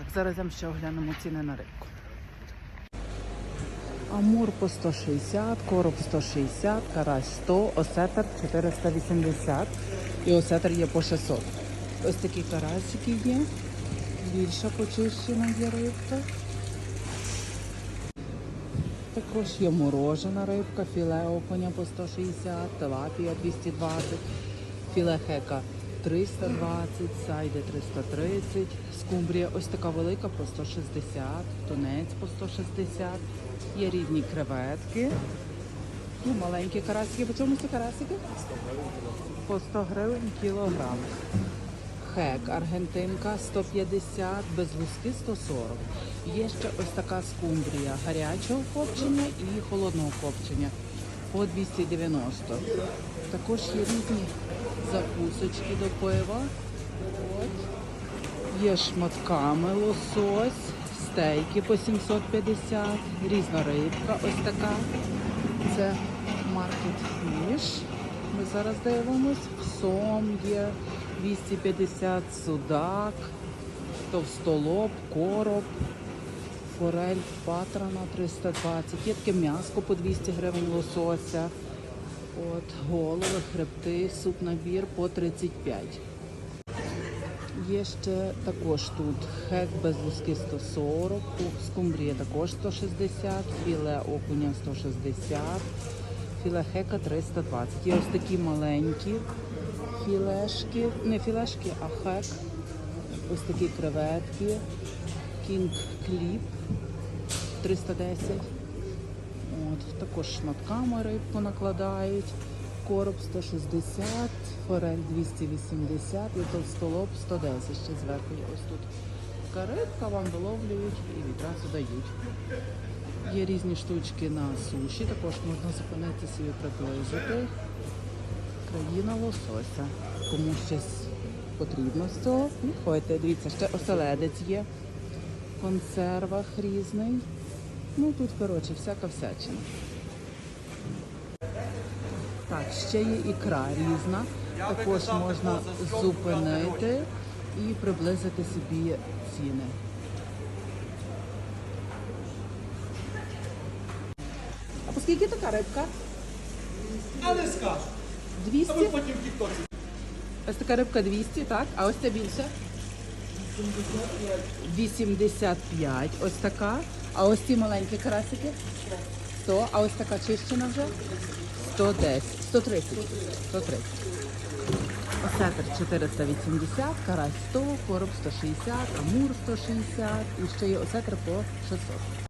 Так, зараз я ще оглянемо ціни на рибку. Амур по 160, короб 160, карась 100, осетр 480 і осетр є по 600. Ось такі карасики є. Більша почищена є рибка. Також є морожена рибка, філе окуня по 160, телапія 220, філе хека 320, сайди 330, скумбрія ось така велика по 160, тунець по 160, є різні креветки. Ну, маленькі карасики. По чому ці карасики? По 100 гривень кілограм. Хек, аргентинка 150, без луски 140. Є ще ось така скумбрія гарячого копчення і холодного копчення по 290. Також є різні закусочки до пива. От. Є шматками лосось, стейки по 750, різна рибка ось така. Це маркет фіш. Ми зараз дивимось. Сом є 250 судак, товстолоб, короб, форель патрана 320. Є таке м'яско по 200 гривень лосося. От, голови, хребти, суп набір по 35. Є ще також тут хек без луски 140, скумбрія також 160, філе окуня 160, філе хека 320. Є ось такі маленькі філешки, не філешки, а хек. Ось такі креветки, кінг кліп 310. От, також шматками рибку накладають. Короб 160, форель 280 і товстолоб 110 ще зверху. Ось тут така вам виловлюють і відразу дають. Є різні штучки на суші, також можна зупинитися і приблизити. Країна лосося. Кому щось потрібно з цього, підходьте. Дивіться, ще оселедець є консервах різний. Ну тут, коротше, всяка всячина. Так, ще є ікра різна. Також можна зупинити і приблизити собі ціни. А по скільки така рибка? А не скажу. 200? А ви потім в тіктоці. Ось така рибка 200, так? А ось ця більша? 85. Ось така. А ось ці маленькі карасики? 100. А ось така чищена вже? 110. 130. 130. Осетр 480, карась 100, короб 160, амур 160 і ще є осетр по 600.